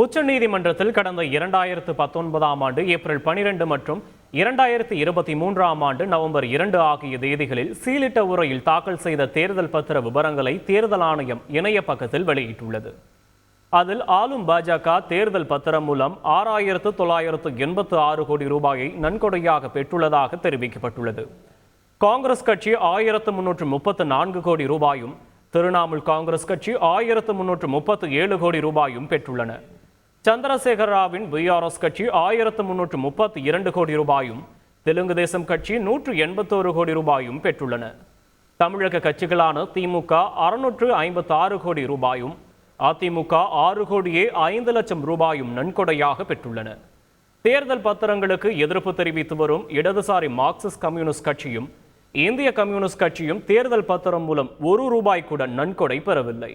உச்சநீதிமன்றத்தில் கடந்த இரண்டாயிரத்து பத்தொன்பதாம் ஆண்டு ஏப்ரல் பனிரெண்டு மற்றும் இரண்டாயிரத்து இருபத்தி மூன்றாம் ஆண்டு நவம்பர் இரண்டு ஆகிய தேதிகளில் சீலிட்ட உரையில் தாக்கல் செய்த தேர்தல் பத்திர விவரங்களை தேர்தல் ஆணையம் இணைய பக்கத்தில் வெளியிட்டுள்ளது. அதில் ஆளும் பாஜக தேர்தல் பத்திரம் மூலம் ஆறாயிரத்து தொள்ளாயிரத்து எண்பத்து ஆறு கோடி ரூபாயை நன்கொடையாக பெற்றுள்ளதாக தெரிவிக்கப்பட்டுள்ளது. காங்கிரஸ் கட்சி ஆயிரத்து முன்னூற்று முப்பத்து நான்கு கோடி ரூபாயும் திரிணாமுல் காங்கிரஸ் கட்சி ஆயிரத்து முன்னூற்று முப்பத்து ஏழு கோடி ரூபாயும் பெற்றுள்ளன. சந்திரசேகர ராவின் பிஆர்எஸ் கட்சி ஆயிரத்து முன்னூற்று முப்பத்தி இரண்டு கோடி ரூபாயும் தெலுங்கு தேசம் கட்சி நூற்று எண்பத்தோரு கோடி ரூபாயும் பெற்றுள்ளன. தமிழக கட்சிகளான திமுக அறுநூற்று ஐம்பத்தி ஆறு கோடி ரூபாயும் அதிமுக ஆறு கோடியே ஐந்து லட்சம் ரூபாயும் நன்கொடையாக பெற்றுள்ளன. தேர்தல் பத்திரங்களுக்கு எதிர்ப்பு தெரிவித்து வரும் இடதுசாரி மார்க்சிஸ்ட் கம்யூனிஸ்ட் கட்சியும் இந்திய கம்யூனிஸ்ட் கட்சியும் தேர்தல் பத்திரம் மூலம் ஒரு ரூபாய் கூட நன்கொடை பெறவில்லை.